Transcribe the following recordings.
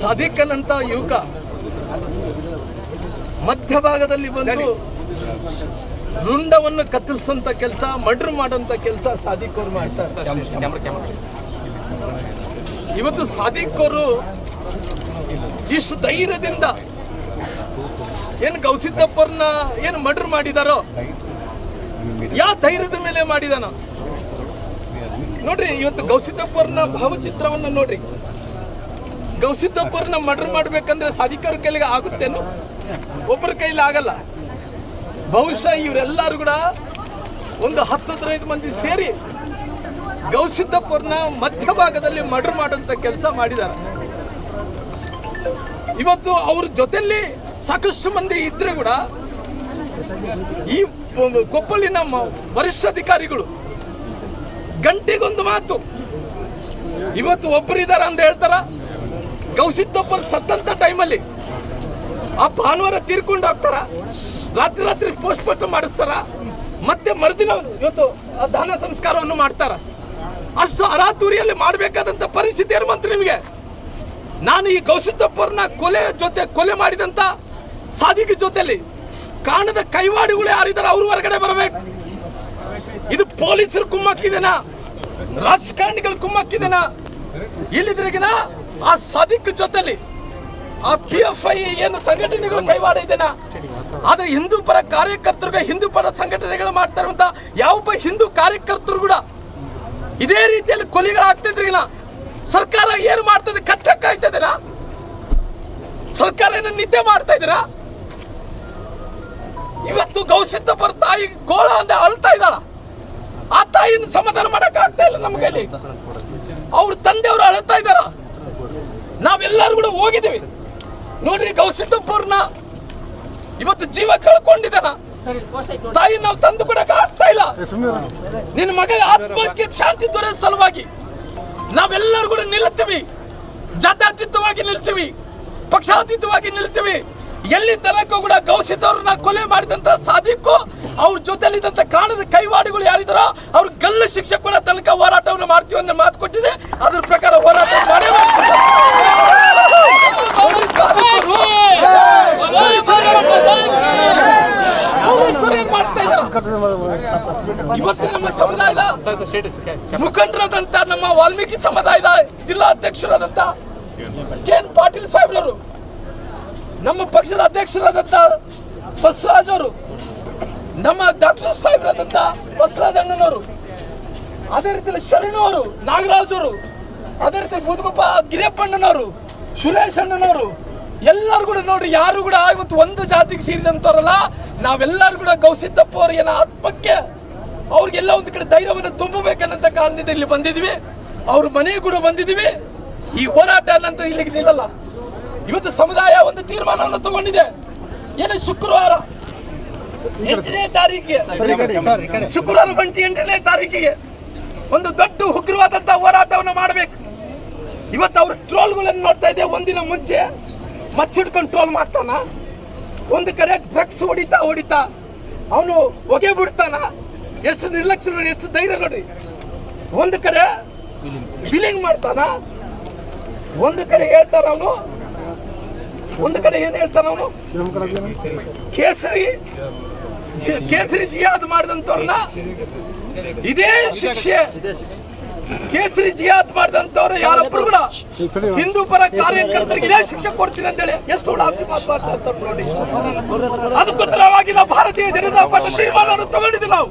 ಸಾದಿಕ್ಕನಂತ ಯುವಕ ಮಧ್ಯಭಾಗದಲ್ಲಿ ಬಂದು ರುಂಡವನ್ನು ಕತ್ತರಿಸುವಂತ ಕೆಲಸ ಮರ್ಡರ್ ಮಾಡುವಂತ ಕೆಲಸ ಸಾದಿಕ್ ಅವರು ಮಾಡ್ತಾರೆ ಇವತ್ತು ಸಾದಿಕ್ ಅವರು ಇಷ್ಟು ಧೈರ್ಯದಿಂದ ಏನು ಗೌಸಿದ್ದಪ್ಪರ್ನ ಏನು ಮರ್ಡರ್ ಮಾಡಿದಾರೋ ಯಾವ ಧೈರ್ಯದ ಮೇಲೆ ಮಾಡಿದಾನ. ನೋಡ್ರಿ ಇವತ್ತು ಗೌಸಿದ್ದಪ್ಪರ್ನ ಭಾವಚಿತ್ರವನ್ನ ನೋಡ್ರಿ. ಗೌಸಿದ್ದಪ್ಪರ್ನ ಮರ್ಡರ್ ಮಾಡ್ಬೇಕಂದ್ರೆ ಸಾಧಿಕಾರ ಕೈಲಿಗೆ ಆಗುತ್ತೇನು? ಒಬ್ಬರ ಕೈಲಿ ಆಗಲ್ಲ. ಬಹುಶಃ ಇವರೆಲ್ಲರೂ ಕೂಡ ಒಂದು ಹತ್ತು ಹದಿನೈದು ಮಂದಿ ಸೇರಿ ಗೌಸಿದ್ದಪ್ಪರ್ನ ಮಧ್ಯಭಾಗದಲ್ಲಿ ಮರ್ಡರ್ ಮಾಡುವಂತ ಕೆಲಸ ಮಾಡಿದ್ದಾರೆ ಇವತ್ತು ಅವ್ರ ಜೊತೆಯಲ್ಲಿ ಸಾಕಷ್ಟು ಮಂದಿ ಇದ್ರೆ ಕೂಡ ಈ ಕೊಪ್ಪಲಿನ ವರಿಷ್ಠ ಅಧಿಕಾರಿಗಳು ಗಂಟೆಗೊಂದು ಮಾತು. ಇವತ್ತು ಒಬ್ಬರಿದ್ದಾರೆ ಅಂತ ಹೇಳ್ತಾರ? ಗೌಸಿದ್ದೊಬ್ಬರು ಸತ್ತಂತ ಟೈಮಲ್ಲಿ ಆ ಭಾನುವಾರ ತೀರ್ಕೊಂಡು ಹೋಗ್ತಾರ? ರಾತ್ರಿ ರಾತ್ರಿ ಪೋಸ್ಟ್ ಮಾಡಿಸ್ತಾರ? ಮತ್ತೆ ಮರುದಿನ ಇವತ್ತು ಆ ದಹನ ಸಂಸ್ಕಾರವನ್ನು ಮಾಡ್ತಾರ? ಅಷ್ಟು ಅರಾತುರಿಯಲ್ಲಿ ಮಾಡಬೇಕಾದಂತ ಪರಿಸ್ಥಿತಿ ಏನು ನಿಮಗೆ? ನಾನು ಈ ಗೌಸಿದ್ದಪ್ಪರನ್ನ ಕೊಲೆ ಜೊತೆ ಕೊಲೆ ಮಾಡಿದಂತ ಸಾಧಿಕ ಜೊತೆಯಲ್ಲಿ ಕಾಣದ ಕೈವಾಡಿಗಳು ಯಾರಿದ್ದಾರೆ ಅವರು ಹೊರಗಡೆ ಬರಬೇಕು. ಇದು ಪೊಲೀಸರು ಕುಮ್ಮಕ್ಕಿದೆನಾ? ರಾಜಕಾರಣಿಗಳು ಕುಮ್ಮಕ್ಕಿದೆನಾ? ಇಲ್ಲಿದ್ರಿಗಿನ ಆ ಸದಿಕ್ ಜೊತೆಲಿ ಆ ಪಿ ಎಫ್ ಐ ಏನು ಸಂಘಟನೆಗಳು ಕೈವಾಡ ಇದೆನಾ ಆದ್ರೆ ಹಿಂದೂ ಪರ ಕಾರ್ಯಕರ್ತರಿಗೆ ಹಿಂದೂ ಪರ ಸಂಘಟನೆಗಳು ಮಾಡ್ತಾ ಇರುವಂತ ಯಾವೊಬ್ಬ ಹಿಂದೂ ಕಾರ್ಯಕರ್ತರು ಕೂಡ ಇದೇ ರೀತಿಯಲ್ಲಿ ಕೊಲೆಗಳಾಗ್ತಿದ್ರಿಗಿನ ಸರ್ಕಾರ ಏನು ಮಾಡ್ತದೆ? ಕಟ್ಟಕ್ಕಾಯ್ತಾ ಇದ್ದೀರಾ ಸರ್ಕಾರ ಏನು ನಿದ್ದೆ ಮಾಡ್ತಾ ಇದ್ದೀರಾ? ಇವತ್ತು ಗೌಸಿದ್ದಪ್ಪರ ತಾಯಿ ಗೋಳ ಅಂದ್ರೆ ಅಳ್ತಾ ಇದ್ದಾಳ. ಆ ತಾಯಿನ ಸಮಾಧಾನ ಮಾಡಕ್ ಆಗ್ತಾ ಇಲ್ಲ ನಮ್ಗೆ ಅವ್ರ ತಂದೆಯವರು ಅಳ್ತಾ ಇದ್ದಾರ? ನಾವೆಲ್ಲರೂ ಕೂಡ ಹೋಗಿದ್ದೀವಿ. ನೋಡ್ರಿ ಗೌಸಿದ್ದಪ್ಪವ್ರನ್ನ ಇವತ್ತು ಜೀವ ಕಳ್ಕೊಂಡಿದ್ದಾನ. ತಾಯಿ ನಾವು ತಂದು ಕೊಡಕ್ ಆಗ್ತಾ ಇಲ್ಲ. ನಿನ್ನ ಮಗ ಆತ್ಮಕ್ಕೆ ಶಾಂತಿ ದೊರೆಯ ಸಲುವಾಗಿ ನಾವೆಲ್ಲರೂ ಕೂಡ ನಿಲ್ತೀವಿ ಜಾತ್ಯತೀತವಾಗಿ ನಿಲ್ತೀವಿ. ಪಕ್ಷಾತೀತವಾಗಿ ನಿಲ್ತೀವಿ. ಎಲ್ಲಿ ತನಕ ಕೂಡ ಗೌಸಿದವ್ರನ್ನ ಕೊಲೆ ಮಾಡಿದಂತ ಸಾಧಿಕ್ಕು ಅವ್ರ ಜೊತೆಲಿದ್ದಂತ ಕಾಣದ ಕೈವಾಡಿಗಳು ಯಾರಿದಾರೋ ಅವ್ರ ಗಲ್ಲು ಶಿಕ್ಷಕ ಕೂಡ ತನಕ ಹೋರಾಟವನ್ನು ಮಾಡ್ತೀವಿ ಅಂತ ಮಾತು ಕೊಟ್ಟಿದೆ. ಅದ್ರ ಪ್ರಕಾರ ಹೋರಾಟ ಮಾಡೇ ಮಾಡ್ತೀವಿ. ಪೊಲೀಸ್ ಸಾಧಿಕರು- ಪೊಲೀಸರು ಏನ್ ನಮ್ಮ ಮುಖಂಡರಾದಂತ ನಮ್ಮ ವಾಲ್ಮೀಕಿ ಸಮುದಾಯದ ಜಿಲ್ಲಾಧ್ಯಕ್ಷರಾದಂತ ಕೆ ಎನ್ ಪಾಟೀಲ್ ಸಾಹೇಬ್ರವರು, ನಮ್ಮ ಪಕ್ಷದ ಅಧ್ಯಕ್ಷರಾದಂತ ಬಸವರಾಜ್ ಅವರು, ನಮ್ಮ ಡಾಕ್ಟರ್ ಸಾಹೇಬ್ರಾದಂತ ಬಸವರಾಜ್ ಅಣ್ಣನವರು, ಅದೇ ರೀತಿಯಲ್ಲಿ ಶರಣು ಅವರು, ನಾಗರಾಜ್ ಅವರು, ಅದೇ ರೀತಿ ಬುದ್ಗುಪ್ಪ ಗಿರಿಯಪ್ಪಣ್ಣನವರು, ಸುರೇಶ್ ಅಣ್ಣನವರು ಎಲ್ಲರೂ ಕೂಡ ನೋಡ್ರಿ ಯಾರು ಕೂಡ ಇವತ್ತು ಒಂದು ಜಾತಿಗೆ ಸೇರಿದಂತವರಲ್ಲ, ನಾವೆಲ್ಲರೂ ಕೂಡ ಗೌಸಿದ್ದಪ್ಪ ಅವರಿಗೆ ಆತ್ಮಕ್ಕೆ ಅವ್ರಿಗೆಲ್ಲ ಒಂದು ಕಡೆ ಧೈರ್ಯವನ್ನು ತುಂಬಬೇಕನ್ನಂತ ಕಾರಣದಿಂದ ಇಲ್ಲಿ ಬಂದಿದ್ವಿ ಅವ್ರ ಮನೆಗೆ ಕೂಡ ಬಂದಿದ್ವಿ ಈ ಹೋರಾಟ ಅನ್ನಂತ ಇಲ್ಲಿಗೆ ನಿಲ್ಲಲ್ಲ. ಇವತ್ತು ಸಮುದಾಯ ಒಂದು ತೀರ್ಮಾನವನ್ನು ತಗೊಂಡಿದೆ. ಏನು ಶುಕ್ರವಾರ? ಎಂಟನೇ ತಾರೀಕಿಗೆ. ಶುಕ್ರವಾರ ಬಂಟಿ ಎಂಟನೇ ತಾರೀಕಿಗೆ ಒಂದು ದೊಡ್ಡ ಉಗ್ರವಾದಂತ ಹೋರಾಟವನ್ನು ಮಾಡಬೇಕು. ಇವತ್ತು ಅವ್ರ ಟ್ರೋಲ್ಗಳನ್ನು ನೋಡ್ತಾ ಇದ್ದೆ ಒಂದಿನ ಮುಂಚೆ. ಮಚ್ಚಿಡ್ಕೊಂಡು ಕಂಟ್ರೋಲ್ ಮಾಡ್ತಾನ? ಒಂದು ಕಡೆ ಡ್ರಗ್ಸ್ ಹೊಡಿತಾ ಹೊಡಿತಾ ಅವನು ಹೊಗೆ ಬಿಡ್ತಾನ? ಎಷ್ಟು ನಿರ್ಲಕ್ಷ್ಯ ನೋಡಿ, ಎಷ್ಟು ಧೈರ್ಯ ನೋಡಿ. ಒಂದು ಕಡೆ ಬಿಲಿಂಗ್ ಮಾಡ್ತಾನ? ಒಂದು ಕಡೆ ಹೇಳ್ತಾನ ಅವನು. ಒಂದು ಕಡೆ ಏನ್ ಹೇಳ್ತಾನ ಅವನು? ಕೇಸರಿ ಕೇಸರಿ ಜಿಯಾದ್ ಮಾಡಿದಂತವ್ರನ್ನ ಇದೇ ಶಿಕ್ಷೆ. ಕೇಸರಿ ಜಿಯಾತ್ ಮಾಡಿದಂತವ್ರು ಯಾರೊಬ್ರು ಕೂಡ ಹಿಂದೂ ಪರ ಕಾರ್ಯಕರ್ತರಿಗೆ ಇದೇ ಶಿಕ್ಷೆ ಕೊಡ್ತೀನಿ ಅಂತೇಳಿ ಎಷ್ಟು ಉಡಾಫಿ ಮಾತು ಮಾತಾಡ್ತಾರೆ ನೋಡಿ. ಅದಕ್ಕೋಸ್ಕರವಾಗಿ ನಾವು ಭಾರತೀಯ ಜನತಾ ಪಾರ್ಟಿ ತೀರ್ಮಾನವನ್ನು ತಗೊಂಡಿದ್ದೀವಿ ನಾವು.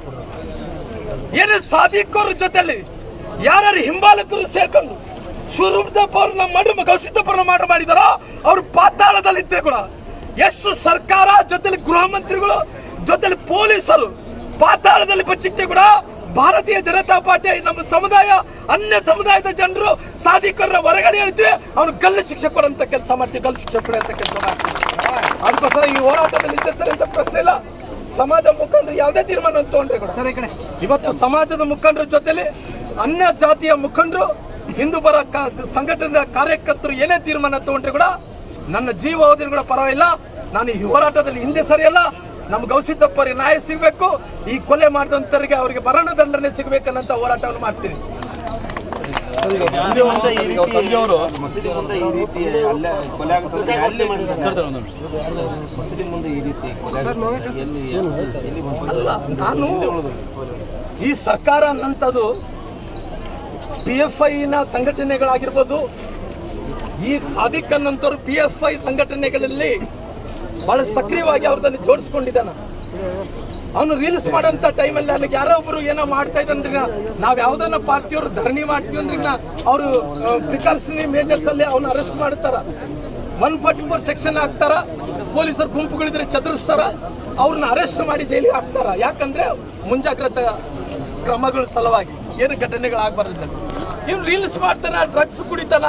ಏನೇ ಸಾಧಿಕೋರ ಜೊತೆಯಲ್ಲಿ ಯಾರ್ಯಾರು ಹಿಂಬಾಲಕರು ಸೇರ್ಕೊಂಡು ಶಿವರುದ್ರಪ್ಪ ನಮ್ಮ ಮರ್ಡರ್ ಗೌಸಿದ್ದಪ್ಪರನ್ನ ಮರ್ಡರ್ ಮಾಡಿದಾರೋ ಅವ್ರು ಪಾತಾಳದಲ್ಲಿದ್ರೆ ಕೂಡ ಎಷ್ಟು ಸರ್ಕಾರ ಜೊತೆಲಿ ಗೃಹ ಮಂತ್ರಿಗಳು ಜೊತೆಲಿ ಪೊಲೀಸರು ಪಾತಾಳದಲ್ಲಿ ಬಚ್ಚಿಟ್ಟೆ ಕೂಡ ಭಾರತೀಯ ಜನತಾ ಪಾರ್ಟಿ ನಮ್ಮ ಸಮುದಾಯ ಅನ್ಯ ಸಮುದಾಯದ ಜನರು ಸಾಧಿಕರ ಹೊರಗಡೆ ಹೇಳ್ತೀವಿ ಅವ್ನು ಕಲ್ಲು ಶಿಕ್ಷೆ ಅಂತ ಕೆಲಸ ಮಾಡ್ತೀವಿ ಕಲ್ಲು ಶಿಕ್ಷೆ ಅಂತ ಕೆಲಸ ಮಾಡ್ತೀವಿ. ಅದಕ್ಕೋಸ್ಕರ ಈ ಹೋರಾಟದಲ್ಲಿ ನಿಂತಿರ್ತಾರೆ ಅಂತ ಪ್ರಶ್ನೆ ಇಲ್ಲ. ಸಮಾಜ ಮುಖಂಡರು ಯಾವುದೇ ತೀರ್ಮಾನ ತಗೊಂಡ್ರೆ ಕೂಡ. ಇವತ್ತು ಸಮಾಜದ ಮುಖಂಡರ ಜೊತೆಲಿ ಅನ್ಯ ಜಾತಿಯ ಮುಖಂಡರು ಹಿಂದೂ ಪರ ಸಂಘಟನೆಯ ಕಾರ್ಯಕರ್ತರು ಏನೇ ತೀರ್ಮಾನ ತಗೊಂಡ್ರೆ ಕೂಡ ನನ್ನ ಜೀವ ಹೋದ್ರೆ ಕೂಡ ಪರವಾಗಿಲ್ಲ. ನಾನು ಈ ಹೋರಾಟದಲ್ಲಿ ಹಿಂದೆ ಸರಿಯಲ್ಲ. ನಮ್ಮ ಗೌಸಿದ್ದಪ್ಪರಿಗೆ ನ್ಯಾಯ ಸಿಗಬೇಕು ಈ ಕೊಲೆ ಮಾಡಿದಂತರಿಗೆ ಅವರಿಗೆ ಮರಣ ದಂಡನೆ ಸಿಗಬೇಕನ್ನಂತ ಹೋರಾಟವನ್ನು ಬಂತು? ಅಲ್ಲ ನಾನು ಈ ಸರ್ಕಾರ ಅನ್ನಂಥದ್ದು ಪಿ ಎಫ್ ಐನ ಸಂಘಟನೆಗಳಾಗಿರ್ಬೋದು ಈ ಸಾದಿಕ್ ಅನ್ನಂಥವ್ರು ಪಿ ಎಫ್ ಐ ಸಂಘಟನೆಗಳಲ್ಲಿ ಬಹಳ ಸಕ್ರಿಯವಾಗಿ ಅವ್ರದನ್ನು ಜೋಡಿಸ್ಕೊಂಡಿದ್ದಾನ. ಅವನು ರೀಲ್ಸ್ ಮಾಡೋಂಥ ಟೈಮಲ್ಲಿ ಅಲ್ಲಿಗೆ ಯಾರೋ ಒಬ್ರು ಏನೋ ಮಾಡ್ತಾ ಇದ್ದಂದ್ರೆ ನಾವು ಯಾವ್ದನ್ನ ಪಾರ್ಟಿಯವರು ಧರಣಿ ಮಾಡ್ತೀವಿ ಅವರು ಪ್ರಿಕಾಷನರಿ ಮೇಜರ್ಸ್ ಅಲ್ಲಿ ಅವನ್ನ ಅರೆಸ್ಟ್ ಮಾಡ್ತಾರ ಒನ್ ಫಾರ್ಟಿ ಫೋರ್ ಸೆಕ್ಷನ್ ಹಾಕ್ತಾರ, ಪೊಲೀಸರು ಗುಂಪುಗಳಿದ್ರೆ ಚದುರಿಸ್ತಾರ, ಅವ್ರನ್ನ ಅರೆಸ್ಟ್ ಮಾಡಿ ಜೈಲಿಗೆ ಹಾಕ್ತಾರ. ಯಾಕಂದ್ರೆ ಮುಂಜಾಗ್ರತಾ ಕ್ರಮಗಳ ಸಲುವಾಗಿ ಏನು ಘಟನೆಗಳಾಗಬಾರ್ದು ಇವ್ನು ರೀಲ್ಸ್ ಮಾಡ್ತಾನ ಡ್ರಗ್ಸ್ ಕುಡಿತಾನ